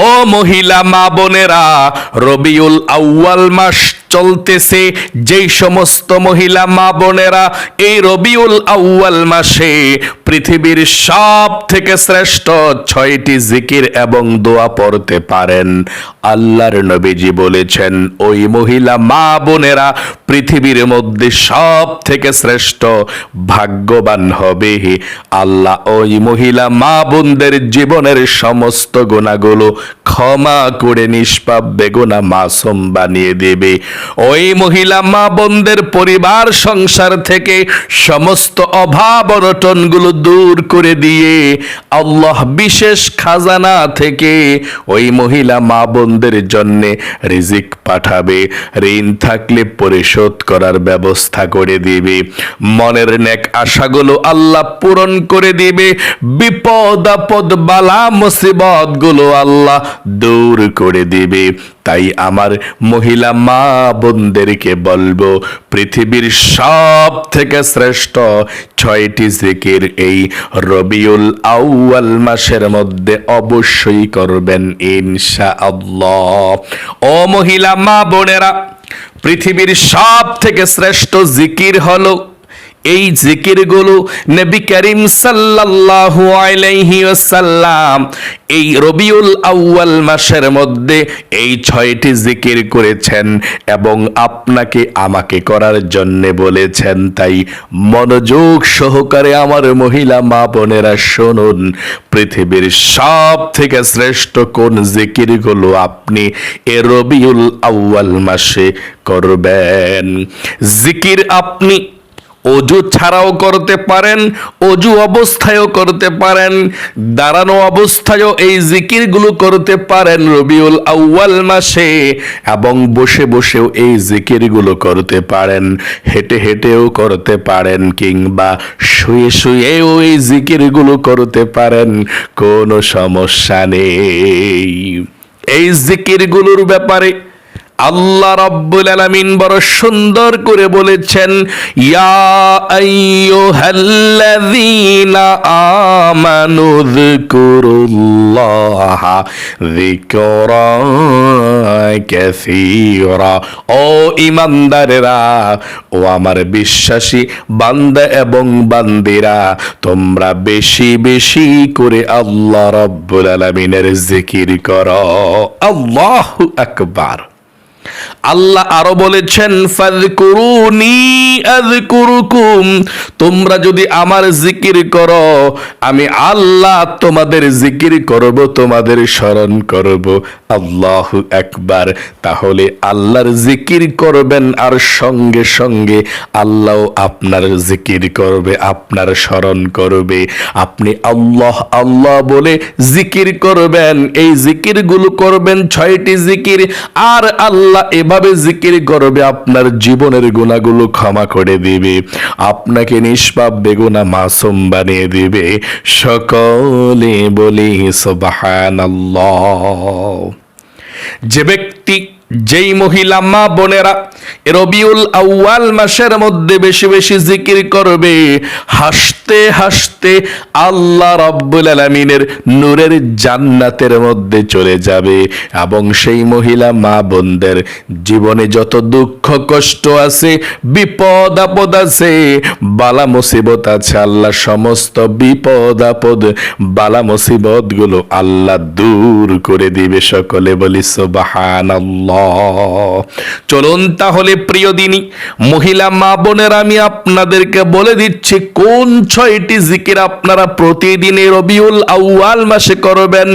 ও মহিলা মা বোনেরা রবিউল আউয়াল মাস চলতেছে, যেই সমস্ত মহিলা মা বোনেরা এই রবিউল আউয়াল মাসে পৃথিবীর সব থেকে শ্রেষ্ঠ ছয়টি জিকির এবং দোয়া পড়তে পারেন। আল্লাহর নবীজি বলেছেন, ওই মহিলা মা বোনেরা পৃথিবীর মধ্যে সব থেকে শ্রেষ্ঠ, ভাগ্যবান হবে। আল্লাহ ওই মহিলা মা বোনদের জীবনের সমস্ত গুণাগুলো ক্ষমা করে নিষ্পাপ বেগুনা মাসুম বানিয়ে দেবে। ওই মহিলা মা বোনদের পরিবার সংসার থেকে সমস্ত অভাব অনটনগুলো দূর করে দিয়ে আল্লাহ বিশেষ খাজানা থেকে ওই মহিলা মা বোনদের জন্য রিজিক পাঠাবে। ঋণ থাকলে পরিশোধ করার ব্যবস্থা করে দিবে। মনের নেক আশাগুলো আল্লাহ পূরণ করে দিবে। বিপদ আপদ বালা মুসিবতগুলো আল্লাহ দূর করে দিবে। তাই আমার মহিলা মা বোনদেরকে বলব, পৃথিবীর সব থেকে শ্রেষ্ঠ ছয়টি জিকির এই রবিউল আউয়াল মাসের মধ্যে অবশ্যই করবেন ইনশা আল্লাহ ও মহিলা মা বোনেরা, পৃথিবীর সব থেকে শ্রেষ্ঠ জিকির হলো এই জিকিরগুলো নবী করিম সাল্লাল্লাহু আলাইহি ওয়াসাল্লাম এই রবিউল আউয়াল মাসের মধ্যে এই ছয়টি জিকির করেছেন এবং আপনাকে আমাকে করার জন্য বলেছেন। তাই মনোযোগ সহকারে আমার মহিলা মা বোনেরা শুনুন, পৃথিবীর সব থেকে শ্রেষ্ঠ কোন জিকিরগুলো আপনি এ রবিউল আউয়াল মাসে করবেন? জিকির আপনি অজু ছাড়াও করতে পারেন, অজু অবস্থায়ও করতে পারেন, দাঁড়ানো অবস্থায়ও এই জিকিরগুলো করতে পারেন রবিউল আউয়াল মাসে এবং বসে বসেও এই জিকিরগুলো করতে পারেন, হেঁটে হেঁটেও করতে পারেন কিংবা শুয়ে শুয়েও এই জিকিরগুলো করতে পারেন, কোনো সমস্যা নেই। এই জিকিরগুলোর ব্যাপারে আল্লাহ রাব্বুল আলামিন বড় সুন্দর করে বলেছেন, ইয়া আইয়ুহাল্লাযীনা আমানু যিকুরুল্লাহ যিকরান কাসীরা। ও ঈমানদারেরা, ও আমার বিশ্বাসী বান্দা এবং বান্দিরা, তোমরা বেশি বেশি করে আল্লাহ রাব্বুল আলামিনের জিকির করো। আল্লাহু আকবার। আল্লাহ আরও বলেছেন তোমরা যদি আমার জিকির করো, আমি আল্লাহ তোমাদের জিকির করব, তোমাদের স্মরণ করব। আল্লাহু আকবার। তাহলে আল্লাহর জিকির করবেন আর সঙ্গে সঙ্গে আল্লাহ আপনার জিকির করবে, আপনার স্মরণ করবে। আপনি আল্লাহ আল্লাহ বলে জিকির করবেন। এই জিকিরগুলো করবেন ছয়টি জিকির। আর আল্লাহ এভাবে জিকির করবে, আপনার জীবনের গুণাগুলো ক্ষমা করে দিবে। আপনাকে নিষ্পাপ বেগুনা মাসুম বানিয়ে দিবে। সকলে বলি, সুবহানাল্লাহ। যে ব্যক্তি যেই মহিলা মা বোনেরা রবিউল আউয়াল মাসের মধ্যে বেশি বেশি জিকির করবে, হাসতে হাসতে আল্লাহ রাব্বুল আলামিনের নূরের জান্নাতের মধ্যে চলে যাবে। এবং সেই মহিলা মা বোনদের জীবনে যত দুঃখ, কষ্ট আছে, বিপদ, আপদ আছে, বালা মুসিবত আছে, আল্লাহ সমস্ত বিপদ, আপদ, বালা মুসিবতগুলো আল্লাহ দূর করে দিবে সকলে বলি সুবহানাল্লাহ। চলুন তাহলে প্রিয় দিনী, মহিলা মা বোনের আমি আপনাদেরকে বলে দিচ্ছি, কোন ছয়টি জিকির আপনারা প্রতিদিনে রবিউল আউয়াল মাসে করবেন?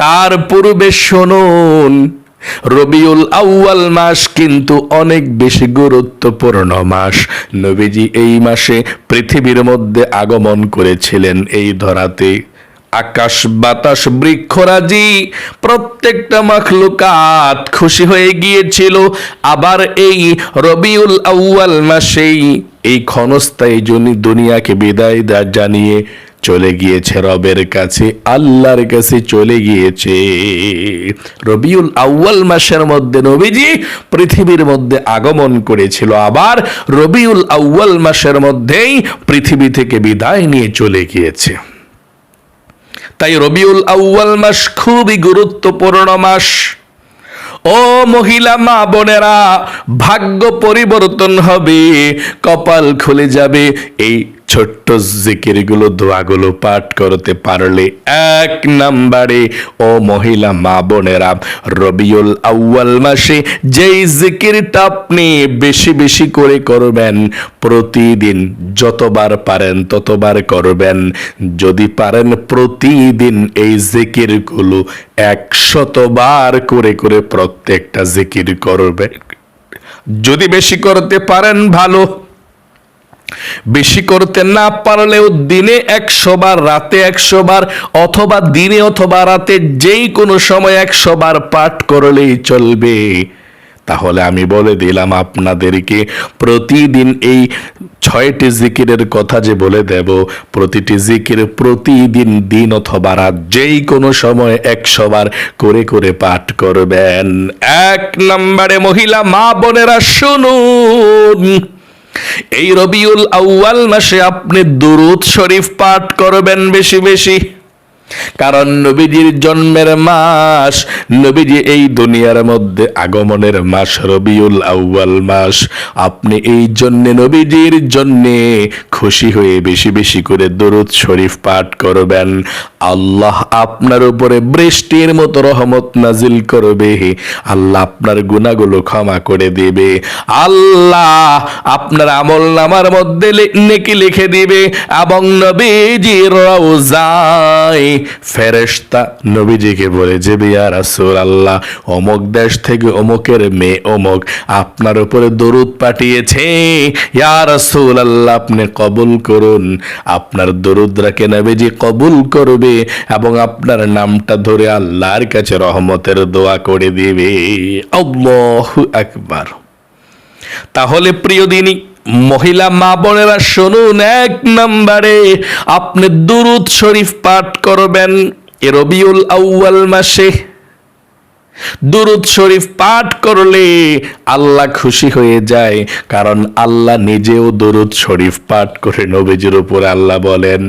তার পূর্বে শুনুন, রবিউল আউয়াল মাস কিন্তু অনেক বেশি গুরুত্বপূর্ণ মাস। নবীজি এই মাসে পৃথিবীর মধ্যে আগমন করেছিলেন এই ধরাতে। আকাশ বাতাস বৃক্ষরাজি, প্রত্যেকটা মাখলুকাত খুশি হয়ে গিয়েছিল। আবার এই রবিউল আউয়াল মাসেই এই ক্ষণস্থায়ী জনি দুনিয়াকে বিদায় জানিয়ে চলে গিয়েছে রবের কাছে, আল্লাহর কাছে চলে গিয়েছে। রবিউল আউয়াল মাসের মধ্যে নবীজি পৃথিবীর মধ্যে আগমন করেছিল। আবার রবিউল আউয়াল মাসের মধ্যেই পৃথিবী থেকে বিদায় নিয়ে চলে গিয়েছে। তাই রবিউল আউয়াল মাস খুবই গুরুত্বপূর্ণ মাস। ও মহিলা, মা বোনেরা, ভাগ্য পরিবর্তন হবে, কপাল খুলে যাবে, এই ছোট্ট জিকিরগুলো, দোয়াগুলো পাঠ করতে পারলে এক নাম্বারে, ও মহিলা মা বোনেরা, রবিউল আউয়াল মাসে যেই জিকিরটা আপনি বেশি বেশি করে করবেন, প্রতিদিন যতবার পারেন ততবার করবেন। যদি পারেন প্রতিদিন এই জিকিরগুলো একশতবার করে করে প্রত্যেকটা জিকির করবেন যদি বেশি করতে পারেন ভালো। বেশি করতে না পারলেও দিনে একশো বার, রাতে একশো বার, অথবা দিনে অথবা রাতে যেই কোনো সময় একশো বার পাঠ করলেই চলবে। তাহলে আমি বলে দিলাম আপনাদেরকে, প্রতিদিন এই ছয়টি জিকিরের কথা যে বলে দেব, প্রতিটি জিকির প্রতিদিন দিন অথবা রাত যেই কোনো সময় একশো বার করে করে পাঠ করবেন। এক নম্বরে মহিলা, মা বোনেরা, শুনুন। এই রবিউল আউয়াল মাসে আপনি দুরুদ শরীফ পাঠ করবেন বেশি বেশি। কারণ নবীজির জন্মের মাস, নবীজি এই দুনিয়ার মধ্যে আগমনের মাস, রবিউল আউয়াল মাস। আপনি এই জন্য নবীজির জন্যে খুশি হয়ে বেশি বেশি করে দরুদ শরীফ পাঠ করবেন। আল্লাহ আপনার উপরে বৃষ্টির মতো রহমত নাজিল করবে। আল্লাহ আপনার গুণাগুলো ক্ষমা করে দেবে। আল্লাহ আপনার আমল নামার মধ্যে নেকি লিখে দিবে। এবং নবীজির রওজায় ফেরেশতা নবীজিকে বলে, যে বিয়া রাসূল আল্লাহ অমুক দেশ থেকে অমুকের মেয়ে অমুক আপনার উপরে দরুদ পাঠিয়েছে। ইয়া রাসূল আল্লাহ আপনি কবুল করুন। আপনার দরুদরাকে নবীজি কবুল করবে এবং আপনার নামটা ধরে আল্লাহর কাছে রহমতের দোয়া করে দিবে। আল্লাহু আকবার। তাহলে প্রিয় দিনী মহিলা মা বোনেরা শুনুন এক নম্বরে আপনি দুরুদ শরীফ পাঠ করবেন। রবিউল আউয়াল মাসে। দুরুদ শরীফ পাঠ করলে আল্লাহ খুশি হয়ে যায়। কারণ আল্লাহ নিজেও দুরুদ শরীফ পাঠ করে নবীজির উপর আল্লাহ বলেন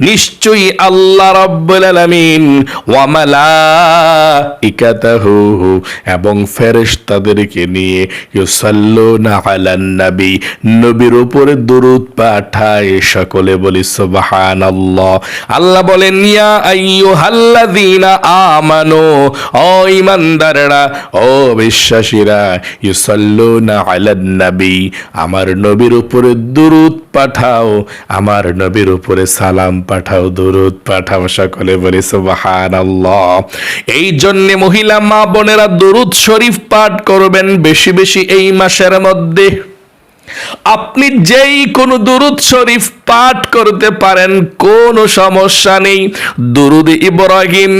নিশ্চয়ই আল্লাহ রাব্বুল আলামিন ওয়া মালাইকাতাহু এবং নিয়ে ইউসাল্লুনা নবীর উপরে দুরুদ পাঠায়। সকলে বলি, সুবহানাল্লাহ। আল্লাহ বলেন আমার নবীর উপরে দুরুদ পাঠাও আমার নবীর উপরে সালাম পাঠাও দুরুদ পাঠাও, সকলে বলি সুবহানাল্লাহ। এই জন্য মহিলা মা বোনেরা দুরুদ শরীফ পাঠ করবেন বেশি বেশি এই মাসের মধ্যে। আপনি যেই কোনো দুরুদ শরীফ পাঠ করতে পারেন, কোনো সমস্যা নেই। দুরুদ ইব্রাহিম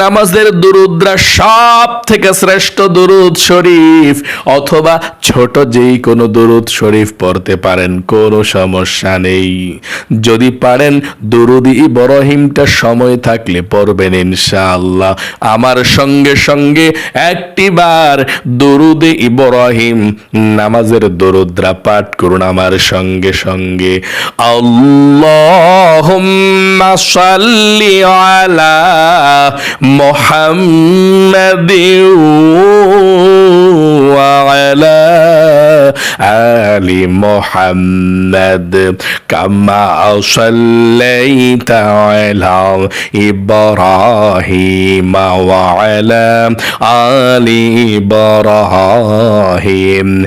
নামাজের দুরুদরা সব থেকে শ্রেষ্ঠ দুরুদ শরীফ, অথবা ছোট যেই কোনো দুরুদ শরীফ পড়তে পারেন, কোনো সমস্যা নেই। যদি পারেন, দুরুদ ইব্রাহিমটা সময় থাকলে পড়বেন ইনশাআল্লাহ। আমার সঙ্গে সঙ্গে একটি বার দুরুদে ইব্রাহিম নামাজের দরুদ্রা পাঠ করুন আমার সঙ্গে সঙ্গে। আল্লাহুম্মা সাল্লি আলা মুহাম্মাদিন ওয়া আলা আলি মুহাম্মাদ। কামা সাল্লাইতা আলা ইব্রাহিম ওয়া আলা আলি ইব্রাহিম।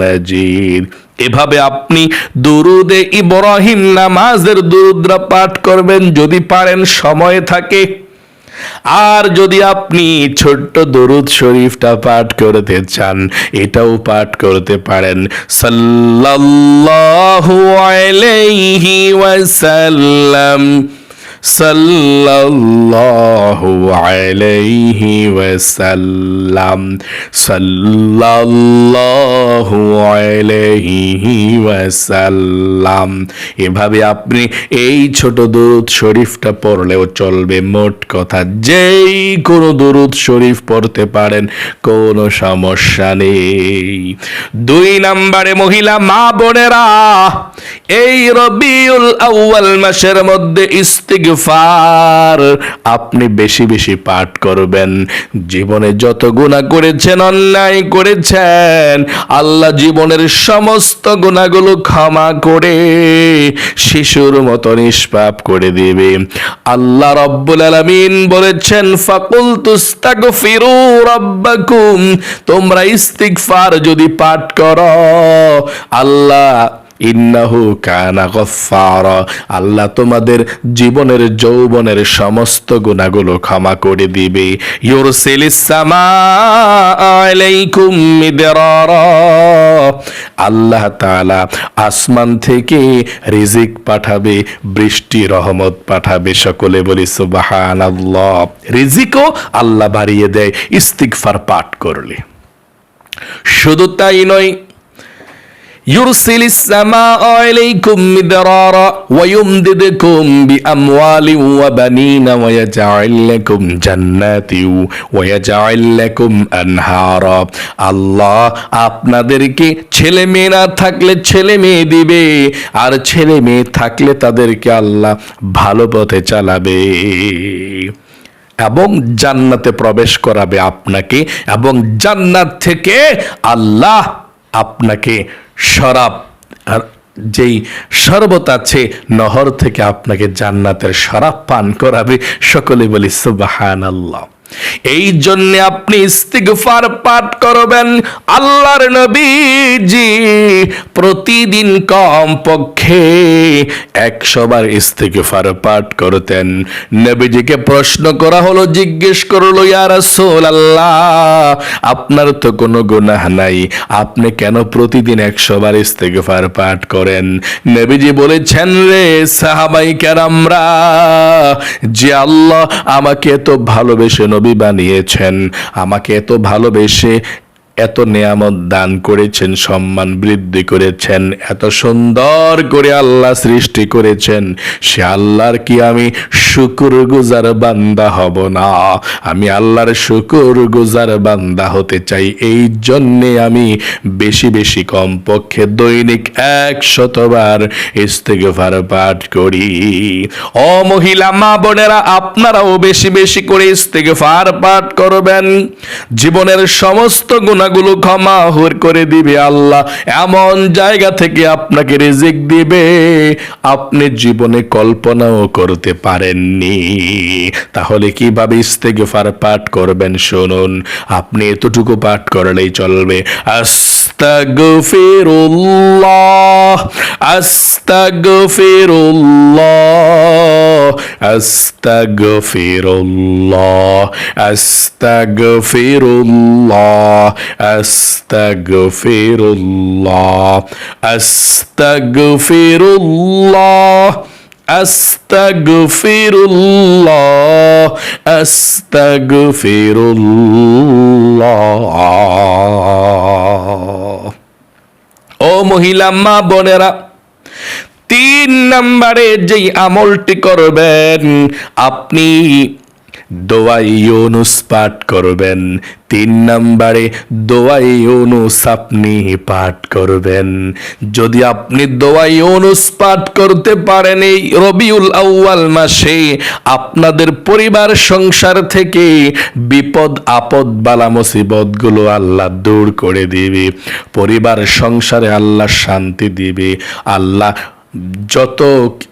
মাজিদ। এভাবে আপনি দুরুদে ইব্রাহিম নামাজের দুরুদরা পাঠ করবেন, যদি পারেন সময় থাকে। আর যদি আপনি ছোট্ট দরুদ শরীফটা পাঠ করতে চান, এটাও পাঠ করতে পারেন। সাল্লাল্লাহু আলাইহি ওয়াসাল্লাম। সাল্লাল্লাহু আলাইহি ওয়াসাল্লাম, সাল্লাল্লাহু আলাইহি ওয়াসাল্লাম। এভাবে আপনি এই ছোট দরুদ শরীফটা পড়লেও চলবে মোট কথা, যেই কোনো দরুদ শরীফ পড়তে পারেন, কোনো সমস্যা নেই। দুই নম্বরে মহিলা, মা বোনেরা, এই রবিউল আউয়াল মাসের মধ্যে ইস্তিগফার আপনি বেশি বেশি পাঠ করবেন। জীবনে যত গুনাহ করেছেন, অন্যায় করেছেন, আল্লাহ জীবনের সমস্ত গুণাগুলো ক্ষমা করে শিশুর মতো নিষ্পাপ করে দেবে। আল্লাহ রব্বুল আলামিন বলেছেন ফাকুল তুস্তাগফিরু রাব্বাকুম। তোমরা ইস্তিগফার যদি পাঠ করো, আল্লাহ ইন্নাহু কানা গফফারা। আল্লাহ তোমাদের জীবনের, যৌবনের সমস্ত গুণাগুলো ক্ষমা করে দিবে। সামা আলাইকুম আল্লাহ তাআলা আসমান থেকে রিজিক পাঠাবে, বৃষ্টি রহমত পাঠাবে সকলে বলি সুবহানাল্লাহ। রিজিকও আল্লাহ বাড়িয়ে দেয়, ইস্তিগফার পাঠ করলে। শুধু তাই নয় يرسل السماء عليكم مدرارا ويمددكم بأموال وبنين ويجعل لكم جنات ويجعل لكم أنهارا আল্লাহ আপনাদেরকে ছেলে মেয়ে না থাকলে ছেলে মেয়ে দিবে আর ছেলে মেয়ে থাকলে তাদেরকে আল্লাহ ভালো পথে চালাবে এবং জান্নাতে প্রবেশ করাবে আপনাকে এবং জান্নাত থেকে আল্লাহ আপনাকে শরাব। আর যেই শরবত আছে, নহর থেকে আপনাকে জান্নাতের শরাব পান করাবে। সকলে বলি সুবাহান আল্লাহ এই জন্য আপনি ইস্তিগফার পাঠ করবেন আল্লাহর নবীজি প্রতিদিন কম পক্ষে একশো বার ইস্তিগফার পাঠ করতেন। নবীজিকে প্রশ্ন করা হলো, জিজ্ঞেস করল, ইয়া রাসূলুল্লাহ, আপনার তো কোনো গুনাহ নাই, আপনি কেন প্রতিদিন একশো বার ইস্তিগফার পাঠ করেন? নবীজি বলেছেন, রে সাহাবাই কেরামরা, যে আল্লাহ আমাকে এত ভালোবেসে নবী বানিয়েছেন। আমাকে এত ভালোবেসে এত নেয়ামত দান করেছেন, সম্মান বৃদ্ধি করেছেন, এত সুন্দর করে আল্লাহ সৃষ্টি করেছেন, সে আল্লাহর কি আমি শুকুর গুজার বান্দা হব না? আমি আল্লাহর শুকুর গুজার বান্দা হতে চাই, এই জন্যে আমি বেশি বেশি কমপক্ষে দৈনিক এক শতবার ইস্তেগফার পাঠ করি। ও মহিলা, মা বোনেরা, আপনারাও বেশি বেশি করে ইস্তেগফার পাঠ করবেন। জীবনের সমস্ত গুণাগুলো ক্ষমা হুর করে দিবে আল্লাহ। এমন জায়গা থেকে আপনাকে রিজিক দিবে, আপনি জীবনে কল্পনাও করতে পারেননি। তাহলে কীভাবে ইস্তেগফার পাঠ করবেন শুনুন। আপনি এতটুকু পাঠ করলেই চলবে। আস্তাগফিরুল্লাহ আস্তাগফিরুল্লাহ আস্তাগফিরুল্লাহ আস্তাগফিরুল্লাহ আস্তাগফিরুল্লাহ আস্তাগফিরুল্লাহ আস্তাগফিরুল্লাহ আস্তাগফিরুল্লাহ। ও মহিলা মা বোনেরা তিন নম্বরে যেই আমলটি করবেন আপনি দোয়াই ইউনুস পাঠ করবেন। তিন নম্বরে, দোয়াই ইউনুস আপনি পাঠ করবেন। যদি আপনি দোয়াই ইউনুস পাঠ করতে পারেন এই রবিউল আউয়াল মাসে, আপনাদের পরিবার, সংসার থেকে বিপদ, আপদ, বালা মুসিবতগুলো আল্লাহ দূর করে দিবে। পরিবার, সংসারে আল্লাহ শান্তি দিবে। আল্লাহ যত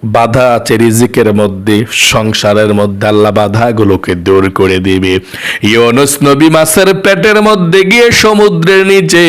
বাধা আছে রিজিকের মধ্যে, সংসারের মধ্যে আল্লাহ বাধাগুলোকে দূর করে দিবে। ইউনুস নবী মাছের পেটের মধ্যে গিয়ে সমুদ্রের নিচে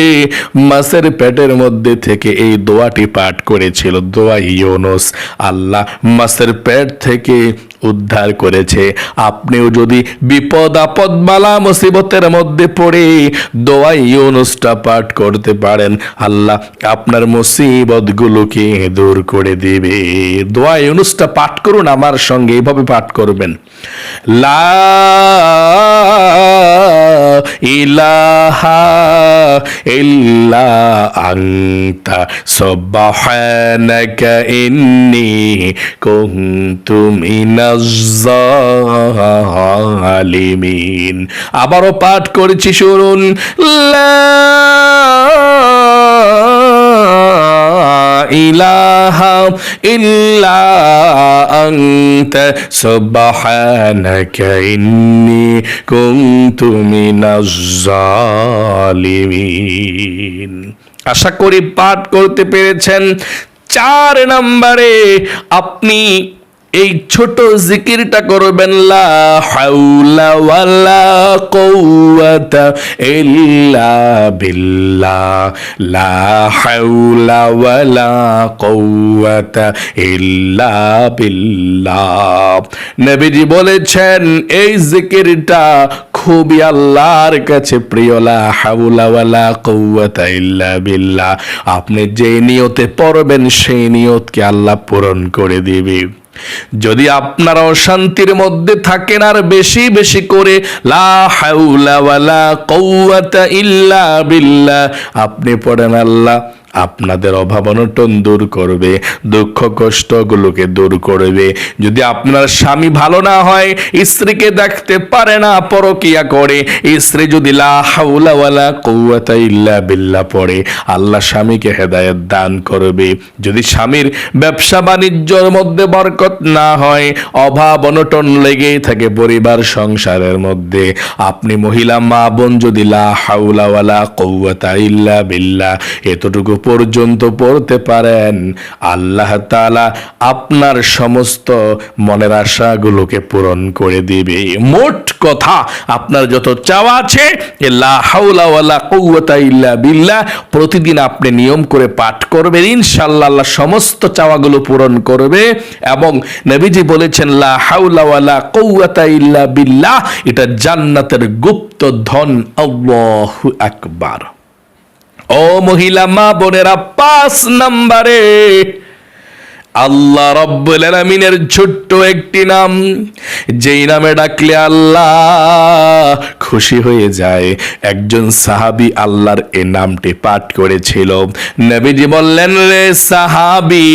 মাছের পেটের মধ্যে থেকে এই দোয়াটি পাঠ করেছিল। দোয়া ইউনুস। আল্লাহ মাছের পেট থেকে উদ্ধার করেছে। আপনিও যদি বিপদ, আপদ, বালা, মুসিবতের মধ্যে পড়ে দোয়া ইউনুসটা পাঠ করতে পারেন। আল্লাহ আপনার মুসিবত গুলোকে দূর করে দেবে। দোয়া ইউনুসটা পাঠ করুন, আমার সঙ্গে এইভাবে পাঠ করবেন। লা ইলাহা ইল্লা মিনাজ জালিমিন আবারও পাঠ করেছি, শুনুন। ইলাহা ইল্লা আনতা সুবহানাকা ইন্নী কুনতু মিনাজ আশা করি পাঠ করতে পেরেছেন। চার নম্বরে আপনি এই ছোট জিকিরটা করবেন, লা লা নবীজি বলেছেন, এই জিকিরটা খুবই আল্লাহর কাছে প্রিয়, লা হাওলা ইল্লা বিল্লাহ। আপনি যে নিয়তে পড়বেন, সেই নিয়তকে আল্লাহ পূরণ করে দিবে। যদি আপনারা অশান্তির মধ্যে থাকেন আর বেশি বেশি করে, লা কওয়াতা ইল্লা বিল্লাহ, আপনি পড়েন আল্লাহ। আপনাদের অভাব অনটন দূর করবে, দুঃখ কষ্টগুলোকে দূর করবে। যদি আপনার স্বামী ভালো না হয়, স্ত্রীকে দেখতে পারে না, পরকিয়া করে। স্ত্রী যদি লা হাউলা ওয়ালা কওয়াতা ইল্লা বিল্লাহ পড়ে, আল্লাহ স্বামীকে হেদায়েত দান করবে। যদি স্বামীর ব্যবসা বাণিজ্যর মধ্যে বরকত না হয়, অভাব অনটন লেগেই থাকে পরিবার সংসারের মধ্যে। আপনি মহিলা, মা, বোন যদি লা হাউলা ওয়ালা কওয়াতা ইল্লা বিল্লাহ, এতটুকু পর্যন্ত পড়তে পারেন। আল্লাহ তাআলা আপনার সমস্ত মনের আশাগুলোকে পূরণ করে দিবে। মোট কথা, আপনার যত চাওয়া আছে বিল্লাহ, প্রতিদিন আপনি নিয়ম করে পাঠ করবেন, ইনশাআল্লাহ আল্লাহ সমস্ত চাওয়াগুলো পূরণ করবে। এবং নবীজি বলেছেন, লা হাওলা ওয়ালা কুওয়াতা ইল্লা বিল্লাহ, এটা জান্নাতের গুপ্ত ধন, আল্লাহু আকবার। ও মহিলা মা বোনেরা পাঁচ নম্বরে। আল্লাহ রব্বুল আলামিনের ছোট্ট একটি নাম, যেই নামে ডাকলে আল্লাহ খুশি হয়ে যায়। একজন সাহাবি আল্লাহর এ নামটি পাঠ করেছিল। নবীজি বললেন, রে সাহাবি,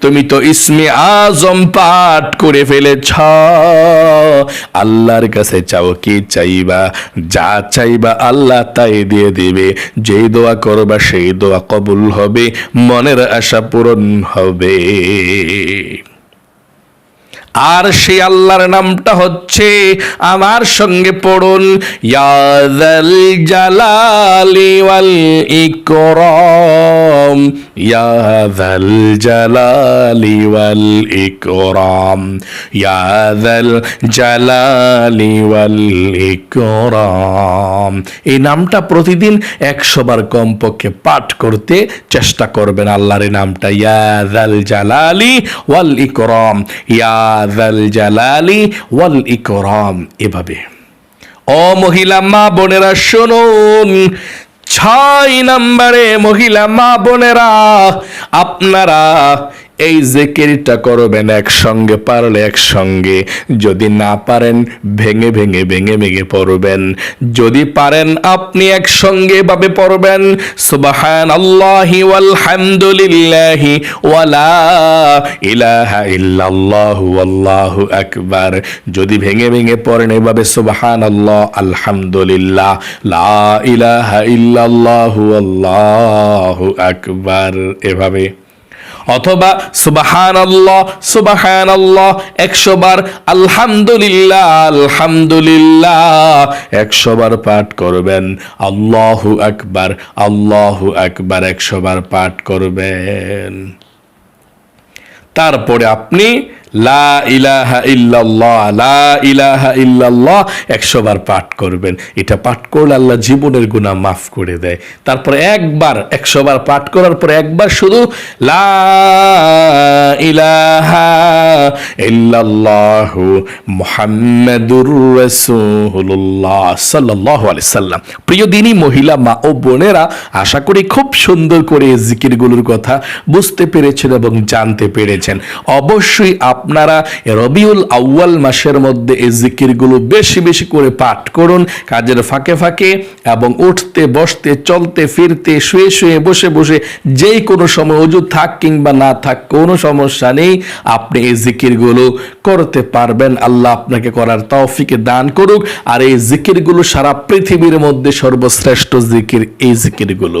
তুমি তো ইসমি আজম পাঠ করে ফেলেছ। আল্লাহর কাছে চাও কি চাইবা? যা চাইবা আল্লাহ তাই দিয়ে দিবে। যেই দোয়া করবা, সেই দোয়া কবুল হবে। মনের আশা পূরণ হবে। game. আর সেই আল্লাহর নামটা হচ্ছে আমার সঙ্গে পড়ুন ইয়াদাল জালালি ওয়াল ইকরাম ইয়াদাল জালালি ওয়াল ইকরাম ইয়াদাল জালালি ওয়াল ইকরাম। এই নামটা প্রতিদিন একশো বার কমপক্ষে পাঠ করতে চেষ্টা করবেন আল্লাহর নামটা ইয়াদাল জালালি ওয়াল ইকরাম জালালি ওয়াল ইকরাম এভাবে। ও মহিলা মা বোনেরা শুনুন ছয় নম্বরে মহিলা মা বোনেরা, আপনারা এই জেকেরিটা করবেন একসঙ্গে, পারলে একসঙ্গে। যদি না পারেন, ভেঙে ভেঙে ভেঙে ভেঙে পড়বেন। যদি পারেন, আপনি একসঙ্গে ভাবে পড়বেন। সুবাহান আল্লাহি ওয়ালহামদুলিল্লাহি ওয়ালা ইলাহা ইল্লাল্লাহু আল্লাহু আকবার। যদি ভেঙে ভেঙে পড়েন এভাবে সুবাহান আল্লাহ আলহামদুলিল্লাহ, লা ইলাহা ইল্লাল্লাহু আল্লাহু আকবার। এভাবে অথবা সুবাহান আল্লাহ সুবাহান আল্লাহ একশো বার আলহামদুলিল্লাহ আলহামদুলিল্লাহ, একশো বার পাঠ করবেন। আল্লাহু আকবার আল্লাহু আকবার, একশো বার পাঠ করবেন। তারপরে আপনি লা ইলাহা ইল্লাল্লাহ, লা ইলাহা ইল্লাল্লাহ একশো বার পাঠ করবেন। এটা পাঠ করলে আল্লাহ জীবনের গুনাহ মাফ করে দেয়। তারপর একবার একশো বার পাঠ করার পর একবার শুধু লা ইলাহা প্রিয় দিনী, মহিলা, মা ও বোনেরা, আশা করি খুব সুন্দর করে জিকিরগুলোর কথা বুঝতে পেরেছেন এবং জানতে পেরেছেন। অবশ্যই আপনারা রবিউল আউয়াল মাসের মধ্যে এই জিকিরগুলো বেশি বেশি করে পাঠ করুন, কাজের ফাঁকে ফাঁকে এবং উঠতে, বসতে, চলতে, ফিরতে, শুয়ে শুয়ে, বসে বসে যেই কোনো সময় অজু থাক কিংবা না থাক কোনো সমস্যা নেই, আপনি এই জিকিরগুলো করতে পারবেন। আল্লাহ আপনাকে করার তৌফিকে দান করুক। আর এই জিকিরগুলো সারা পৃথিবীর মধ্যে সর্বশ্রেষ্ঠ জিকির এই জিকিরগুলো।